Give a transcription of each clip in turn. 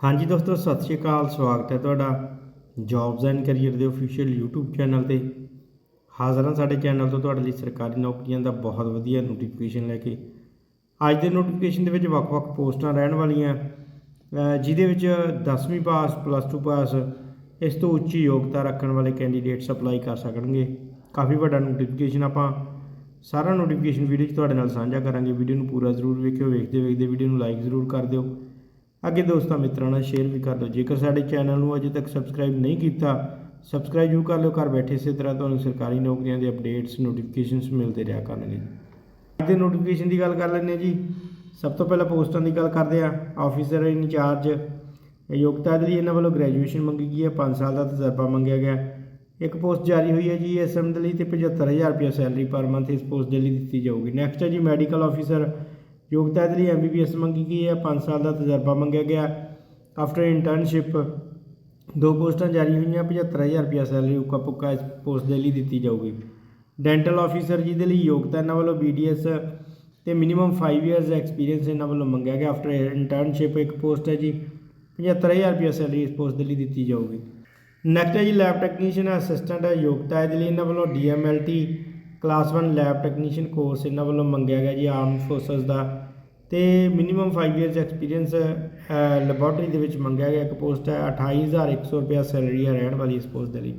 ਹਾਂਜੀ ਦੋਸਤੋ, ਸਤਿ ਸ਼੍ਰੀ ਅਕਾਲ, ਸਵਾਗਤ ਹੈ ਤੁਹਾਡਾ ਜੌਬਸ ਐਂਡ ਕੈਰੀਅਰ ਦੇ ਅਫੀਸ਼ੀਅਲ YouTube ਚੈਨਲ ਤੇ। ਹਾਜ਼ਰ ਹਾਂ ਸਾਡੇ ਚੈਨਲ ਤੋਂ, ਤੁਹਾਡੇ ਲਈ ਸਰਕਾਰੀ ਨੌਕਰੀਆਂ ਦਾ ਬਹੁਤ ਵਧੀਆ ਨੋਟੀਫਿਕੇਸ਼ਨ ਲੈ ਕੇ। ਅੱਜ ਦੇ ਨੋਟੀਫਿਕੇਸ਼ਨ ਦੇ ਵਿੱਚ ਵੱਖ-ਵੱਖ ਪੋਸਟਾਂ ਰਹਿਣ ਵਾਲੀਆਂ ਜਿਹਦੇ ਵਿੱਚ 10ਵੀਂ ਪਾਸ ਪਲੱਸ 2 ਪਾਸ ਇਸ ਤੋਂ ਉੱਚੀ ਯੋਗਤਾ ਰੱਖਣ ਵਾਲੇ ਕੈਂਡੀਡੇਟਸ ਅਪਲਾਈ ਕਰ ਸਕਣਗੇ। ਕਾਫੀ ਵੱਡਾ ਨੋਟੀਫਿਕੇਸ਼ਨ ਆਪਾਂ ਸਾਰਾ ਨੋਟੀਫਿਕੇਸ਼ਨ ਵੀਡੀਓ 'ਚ ਤੁਹਾਡੇ ਨਾਲ ਸਾਂਝਾ ਕਰਾਂਗੇ। ਵੀਡੀਓ ਨੂੰ ਪੂਰਾ ਜ਼ਰੂਰ ਵੇਖਿਓ ਵੇਖਦੇ ਵੇਖਦੇ ਵੀਡੀਓ ਨੂੰ ਲਾਈਕ ਜ਼ਰੂਰ ਕਰ ਦਿਓ। ਅੱਗੇ ਦੋਸਤਾਂ ਮਿੱਤਰਾਂ ਨਾਲ ਸ਼ੇਅਰ ਵੀ ਕਰ ਦਿਓ। ਜੇਕਰ ਸਾਡੇ ਚੈਨਲ ਨੂੰ ਅਜੇ ਤੱਕ ਸਬਸਕ੍ਰਾਈਬ ਨਹੀਂ ਕੀਤਾ ਸਬਸਕ੍ਰਾਈਬ ਜ਼ਰੂਰ ਕਰ ਲਿਓ। ਘਰ ਬੈਠੇ ਇਸੇ ਤਰ੍ਹਾਂ ਤੁਹਾਨੂੰ ਸਰਕਾਰੀ ਨੌਕਰੀਆਂ ਦੇ ਅਪਡੇਟਸ ਨੋਟੀਫਿਕੇਸ਼ਨਸ ਮਿਲਦੇ ਰਿਹਾ ਕਰਨਗੇ ਅੱਜ ਦੇ ਨੋਟੀਫਿਕੇਸ਼ਨ ਦੀ ਗੱਲ ਕਰ ਲੈਂਦੇ ਹਾਂ ਜੀ। ਸਭ ਤੋਂ ਪਹਿਲਾਂ ਪੋਸਟਾਂ ਦੀ ਗੱਲ ਕਰਦੇ ਆ ਆਫੀਸਰ ਇੰਚਾਰਜ ਯੋਗਤਾ ਦੇ ਲਈ ਇਹਨਾਂ ਵੱਲੋਂ ਗ੍ਰੈਜੂਏਸ਼ਨ ਮੰਗੀ ਗਈ ਹੈ। 5 ਸਾਲ ਦਾ ਤਜਰਬਾ ਮੰਗਿਆ ਗਿਆ। ਇੱਕ ਪੋਸਟ ਜਾਰੀ ਹੋਈ ਹੈ ਜੀ ਐਸਐਮ ਦੇ ਲਈ ਤੇ 75000 ਰੁਪਏ ਸੈਲਰੀ ਪਰ ਮੰਥ ਇਸ ਪੋਸਟ ਦੇ ਲਈ ਦਿੱਤੀ ਜਾਊਗੀ। ਨੈਕਸਟ ਹੈ ਜੀ ਮੈਡੀਕਲ ਆਫੀਸਰ ਯੋਗਤਾ ਦੇ ਲਈ ਐਮਬੀਬੀਐਸ ਮੰਗੀ ਗਈ ਹੈ। 5 ਸਾਲ ਦਾ ਤਜਰਬਾ ਮੰਗਿਆ ਗਿਆ। ਆਫਟਰ ਇੰਟਰਨਸ਼ਿਪ ਦੋ ਪੋਸਟਾਂ ਜਾਰੀ ਹੋਈਆਂ। 75000 ਰੁਪਏ ਸੈਲਰੀ ਉੱਕਾ ਪੁੱਕਾ ਇਸ ਪੋਸਟ ਦੇ ਲਈ ਦਿੱਤੀ ਜਾਊਗੀ। ਡੈਂਟਲ ਆਫੀਸਰ ਜਿਹਦੇ ਲਈ ਯੋਗਤਾ ਇਹਨਾਂ ਵੱਲੋਂ ਬੀਡੀਐਸ ਤੇ ਮਿਨੀਮਮ 5 ਇਅਰਸ ਐਕਸਪੀਰੀਅੰਸ ਇਹਨਾਂ ਵੱਲੋਂ ਮੰਗਿਆ ਗਿਆ। ਆਫਟਰ ਇੰਟਰਨਸ਼ਿਪ ਇੱਕ ਪੋਸਟ ਹੈ ਜੀ। 75000 ਰੁਪਏ ਸੈਲਰੀ ਇਸ ਪੋਸਟ ਦੇ ਲਈ ਦਿੱਤੀ ਜਾਊਗੀ। ਨੈਕਸਟ ਹੈ ਜੀ ਲੈਬ ਟੈਕਨੀਸ਼ੀਅਨ ਅਸਿਸਟੈਂਟ ਹੈ। ਯੋਗਤਾ ਇਹਦੇ ਲਈ ਇਹਨਾਂ ਵੱਲੋਂ DMLT class 1 lab technician course ਇਹਨਾਂ ਵੱਲੋਂ ਮੰਗਿਆ ਗਿਆ ਜੀ ਆਰਮ ਫੋਰਸਸ ਦਾ। ਤੇ ਮਿਨੀਮਮ 5 ਇਅਰਸ ਐਕਸਪੀਰੀਅੰਸ ਲੈਬੋਰਟਰੀ ਦੇ ਵਿੱਚ ਮੰਗਿਆ ਗਿਆ। ਇੱਕ ਪੋਸਟ ਹੈ 28100 ਰੁਪਏ ਸੈਲਰੀ ਹੈ ਰਹਿਣ ਵਾਲੀ ਇਸ ਪੋਸਟ ਦੇ ਲਈ।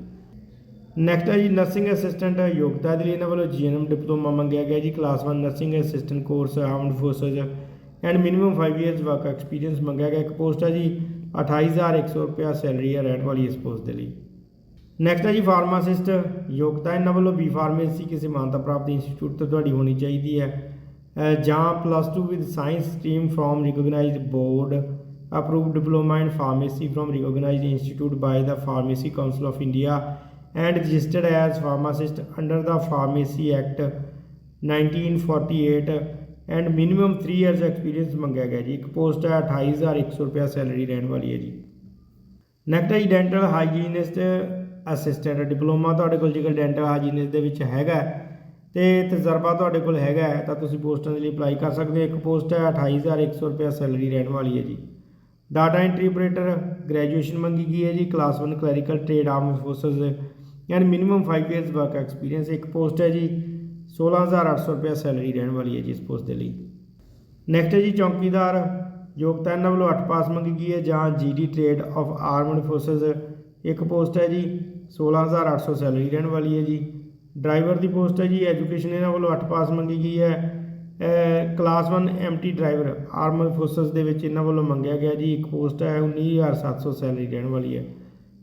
ਨੈਕਸਟ ਹੈ ਜੀ ਨਰਸਿੰਗ ਅਸਿਸਟੈਂਟ ਯੋਗਤਾ ਦੇ ਲਈ ਇਹਨਾਂ ਵੱਲੋਂ ਜੀਐਨਐਮ ਡਿਪਲੋਮਾ ਮੰਗਿਆ ਗਿਆ ਜੀ। Class 1 nursing assistant course armed forces and minimum 5 years work experience ਮੰਗਿਆ ਗਿਆ। ਇੱਕ ਪੋਸਟ ਹੈ ਜੀ 28100 ਰੁਪਏ ਸੈਲਰੀ ਹੈ ਰਹਿਣ ਵਾਲੀ ਇਸ ਪੋਸਟ ਦੇ ਲਈ। ਨੈਕਸਟ ਹੈ ਜੀ ਫਾਰਮਾਸਿਸਟ ਯੋਗਤਾ ਇਹਨਾਂ ਵੱਲੋਂ ਬੀ ਫਾਰਮੇਸੀ ਕਿਸੇ ਮਾਨਤਾ ਪ੍ਰਾਪਤ ਇੰਸਟੀਚਿਊਟ ਤੋਂ ਤੁਹਾਡੀ ਹੋਣੀ ਚਾਹੀਦੀ ਹੈ ਜਾਂ plus 2 with science stream from recognised board approved diploma in pharmacy from recognised institute by the Pharmacy Council of India and registered as pharmacist under the Pharmacy Act 1948 and minimum 3 years experience ਮੰਗਿਆ ਗਿਆ ਜੀ ਇੱਕ post ਹੈ 28100 ਰੁਪਿਆ salary ਰਹਿਣ ਵਾਲੀ ਹੈ ਜੀ ਨੈਕਸਟ ਹੈ ਡੈਂਟਲ ਹਾਈਜੀਨਿਸਟ ਅਸਿਸਟੈਂਟ ਡਿਪਲੋਮਾ ਤੁਹਾਡੇ ਕੋਲ ਜੇਕਰ ਡੈਂਟਲ ਹਾਈਜੀਨਿਸਟ ਦੇ ਵਿੱਚ ਹੈਗਾ ਹੈ, ਤੇ ਤਜਰਬਾ ਤੁਹਾਡੇ ਕੋਲ ਹੈਗਾ ਤਾਂ ਤੁਸੀਂ ਪੋਸਟਾਂ ਦੇ ਲਈ ਅਪਲਾਈ ਕਰ ਸਕਦੇ ਹੋ। ਇੱਕ ਪੋਸਟ ਹੈ 28100 ਰੁਪਏ ਸੈਲਰੀ ਰਹਿਣ ਵਾਲੀ ਹੈ ਜੀ। ਡਾਟਾ ਐਂਟਰੀ ਆਪਰੇਟਰ ਗ੍ਰੈਜੂਏਸ਼ਨ ਮੰਗੀ ਗਈ ਹੈ ਜੀ class 1 clerical trade arm forces ਯਾਨੀ ਮਿਨੀਮਮ 5 ਇਅਰਸ ਵਰਕ ਐਕਸਪੀਰੀਅੰਸ ਇੱਕ ਪੋਸਟ ਹੈ ਜੀ 16800 ਰੁਪਏ ਸੈਲਰੀ ਰਹਿਣ ਵਾਲੀ ਹੈ ਜੀ ਇਸ ਪੋਸਟ ਦੇ ਲਈ। ਨੈਕਸਟ ਹੈ ਜੀ ਚੌਕੀਦਾਰ ਯੋਗਤਾ ਇਹਨਾਂ ਵੱਲੋਂ 8 ਪਾਸ ਮੰਗੀ ਗਈ ਹੈ ਜਾਂ GD trade of armed forces ਇੱਕ ਪੋਸਟ ਹੈ ਜੀ 16800 ਸੈਲਰੀ ਰਹਿਣ ਵਾਲੀ ਹੈ ਜੀ। ਡਰਾਈਵਰ ਦੀ ਪੋਸਟ ਹੈ ਜੀ, ਐਜੂਕੇਸ਼ਨ ਇਹਨਾਂ ਵੱਲੋਂ 8 ਪਾਸ ਮੰਗੀ ਗਈ ਹੈ। Class 1 MT driver armed forces ਦੇ ਵਿੱਚ ਇਹਨਾਂ ਵੱਲੋਂ ਮੰਗਿਆ ਗਿਆ ਜੀ। ਇੱਕ ਪੋਸਟ ਹੈ 19700 ਸੈਲਰੀ ਰਹਿਣ ਵਾਲੀ ਹੈ।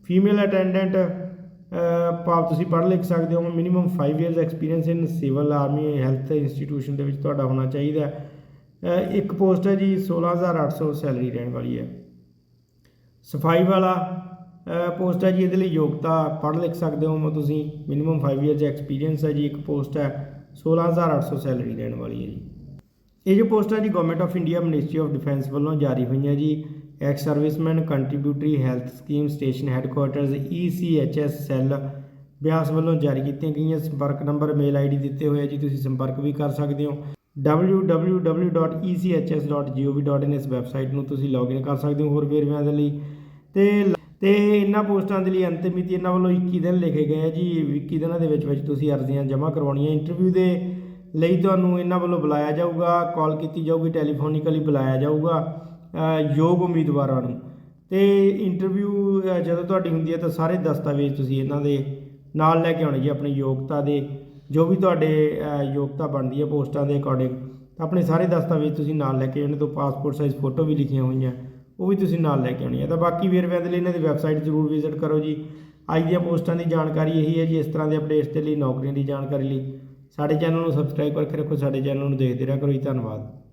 ਫੀਮੇਲ ਅਟੈਂਡੈਂਟ ਭਾਵ ਤੁਸੀਂ ਪੜ੍ਹ ਲਿਖ ਸਕਦੇ ਹੋ, minimum 5 years experience in civil army health institution ਦੇ ਵਿੱਚ ਤੁਹਾਡਾ ਹੋਣਾ ਚਾਹੀਦਾ ਇੱਕ ਪੋਸਟ ਹੈ ਜੀ 16800 ਸੈਲਰੀ ਰਹਿਣ ਵਾਲੀ ਹੈ। ਸਫ਼ਾਈ ਵਾਲਾ ਪੋਸਟ ਹੈ ਜੀ, ਇਹਦੇ ਲਈ ਯੋਗਤਾ ਪੜ੍ਹ ਲਿਖ ਸਕਦੇ ਹੋ ਤੁਸੀਂ। ਮਿਨੀਮਮ 5 ਇਅਰਸ ਐਕਸਪੀਰੀਅੰਸ ਹੈ ਜੀ, ਇੱਕ ਪੋਸਟ ਹੈ। 16800 ਸੈਲਰੀ ਦੇਣ ਵਾਲੀ ਹੈ ਜੀ। ਇਹ ਜੋ ਪੋਸਟ ਹੈ ਜੀ government of India ministry of defence ਵੱਲੋਂ ਜਾਰੀ ਹੋਈਆਂ ਜੀ। Ex servicemen contributory health scheme station headquarters ECHS cell Beas ਵੱਲੋਂ ਜਾਰੀ ਕੀਤੀਆਂ ਗਈਆਂ। ਸੰਪਰਕ ਨੰਬਰ ਮੇਲ ਆਈਡੀ ਦਿੱਤੇ ਹੋਏ ਆ ਜੀ, ਤੁਸੀਂ ਸੰਪਰਕ ਵੀ ਕਰ ਸਕਦੇ ਹੋ। www.echs.gov.in ਇਸ ਵੈਬਸਾਈਟ ਨੂੰ ਤੁਸੀਂ ਲੌਗਇਨ ਕਰ ਸਕਦੇ ਹੋ ਹੋਰ ਵੇਰਵਿਆਂ ਦੇ ਲਈ। ਤੇ ਤੇ ਇਹਨਾਂ ਪੋਸਟਾਂ ਦੇ ਲਈ ਅੰਤਿਮ ਮਿਤੀ ਇਹਨਾਂ ਵੱਲੋਂ 21 ਦਿਨ ਲਿਖੇ ਗਏ ਆ ਜੀ 21 ਦਿਨਾਂ ਦੇ ਵਿੱਚ ਵਿੱਚ ਤੁਸੀਂ ਅਰਜ਼ੀਆਂ ਜਮ੍ਹਾਂ ਕਰਵਾਉਣੀਆਂ ਇੰਟਰਵਿਊ ਦੇ ਲਈ ਤੁਹਾਨੂੰ ਇਹਨਾਂ ਵੱਲੋਂ ਬੁਲਾਇਆ ਜਾਊਗਾ ਕਾਲ ਕੀਤੀ ਜਾਊਗੀ ਟੈਲੀਫੋਨਿਕਲੀ ਬੁਲਾਇਆ ਜਾਊਗਾ ਯੋਗ ਉਮੀਦਵਾਰਾਂ ਨੂੰ। ਤੇ ਇੰਟਰਵਿਊ ਜਦੋਂ ਤੁਹਾਡੀ ਹੁੰਦੀ ਹੈ ਤਾਂ ਸਾਰੇ ਦਸਤਾਵੇਜ਼ ਤੁਸੀਂ ਇਹਨਾਂ ਦੇ ਨਾਲ ਲੈ ਕੇ ਆਉਣੇ ਜੀ, ਆਪਣੀ ਯੋਗਤਾ ਦੇ, ਜੋ ਵੀ ਤੁਹਾਡੇ ਯੋਗਤਾ ਬਣਦੀ ਹੈ ਪੋਸਟਾਂ ਦੇ ਅਕੋਰਡਿੰਗ ਆਪਣੇ ਸਾਰੇ ਦਸਤਾਵੇਜ਼ ਤੁਸੀਂ ਨਾਲ ਲੈ ਕੇ ਆਉਣੇ, ਤੋਂ ਪਾਸਪੋਰਟ ਸਾਈਜ਼ ਫੋਟੋ ਵੀ ਲਿਖੀਆਂ ਹੋਈਆਂ। ਉਹ ਵੀ ਤੁਸੀਂ ਨਾਲ ਲੈ ਕੇ ਆਉਣੀ ਹੈ। ਤਾਂ ਬਾਕੀ ਵੇਰਵਿਆਂ ਦੇ ਲਈ ਇਹਨਾਂ ਦੀ ਵੈਬਸਾਈਟ ਜ਼ਰੂਰ ਵਿਜ਼ਿਟ ਕਰੋ ਜੀ। ਅੱਜ ਦੀਆਂ ਪੋਸਟਾਂ ਦੀ ਜਾਣਕਾਰੀ ਇਹੀ ਹੈ ਜੀ, ਇਸ ਤਰ੍ਹਾਂ ਦੇ ਅਪਡੇਟਸ ਦੇ ਲਈ ਨੌਕਰੀਆਂ ਦੀ ਜਾਣਕਾਰੀ ਲਈ। ਸਾਡੇ ਚੈਨਲ ਨੂੰ ਸਬਸਕ੍ਰਾਈਬ ਕਰਕੇ ਰੱਖੋ, ਸਾਡੇ ਚੈਨਲ ਨੂੰ ਦੇਖਦੇ ਰਿਹਾ ਕਰੋ ਜੀ। ਧੰਨਵਾਦ।